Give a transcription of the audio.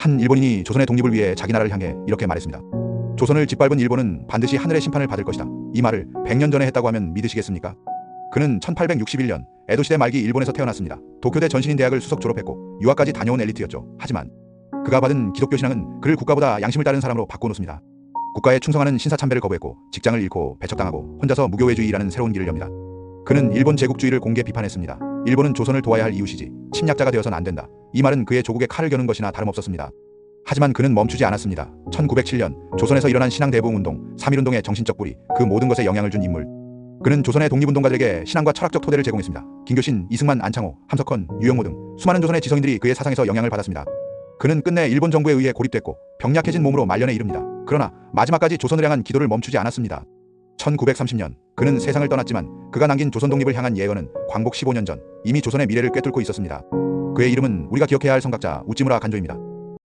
한 일본인이 조선의 독립을 위해 자기 나라를 향해 이렇게 말했습니다. 조선을 짓밟은 일본은 반드시 하늘의 심판을 받을 것이다. 이 말을 100년 전에 했다고 하면 믿으시겠습니까? 그는 1861년 에도시대 말기 일본에서 태어났습니다. 도쿄대 전신인 대학을 수석 졸업했고 유학까지 다녀온 엘리트였죠. 하지만 그가 받은 기독교 신앙은 그를 국가보다 양심을 따르는 사람으로 바꿔놓습니다. 국가에 충성하는 신사참배를 거부했고 직장을 잃고 배척당하고 혼자서 무교회주의라는 새로운 길을 엽니다. 그는 일본 제국주의를 공개 비판했습니다. 일본은 조선을 도와야 할 이웃이지 침략자가 되어선 안 된다. 이 말은 그의 조국에 칼을 겨눈 것이나 다름없었습니다. 하지만 그는 멈추지 않았습니다. 1907년 조선에서 일어난 신앙 대부흥 운동, 3.1운동의 정신적 뿌리, 그 모든 것에 영향을 준 인물. 그는 조선의 독립운동가들에게 신앙과 철학적 토대를 제공했습니다. 김교신, 이승만, 안창호, 함석헌, 유영호 등 수많은 조선의 지성인들이 그의 사상에서 영향을 받았습니다. 그는 끝내 일본 정부에 의해 고립됐고 병약해진 몸으로 말년에 이릅니다. 그러나 마지막까지 조선을 향한 기도를 멈추지 않았습니다. 1930년 그는 세상을 떠났지만 그가 남긴 조선 독립을 향한 예언은 광복 15년 전 이미 조선의 미래를 꿰뚫고 있었습니다. 그의 이름은 우리가 기억해야 할 성각자 우찌무라 간조입니다.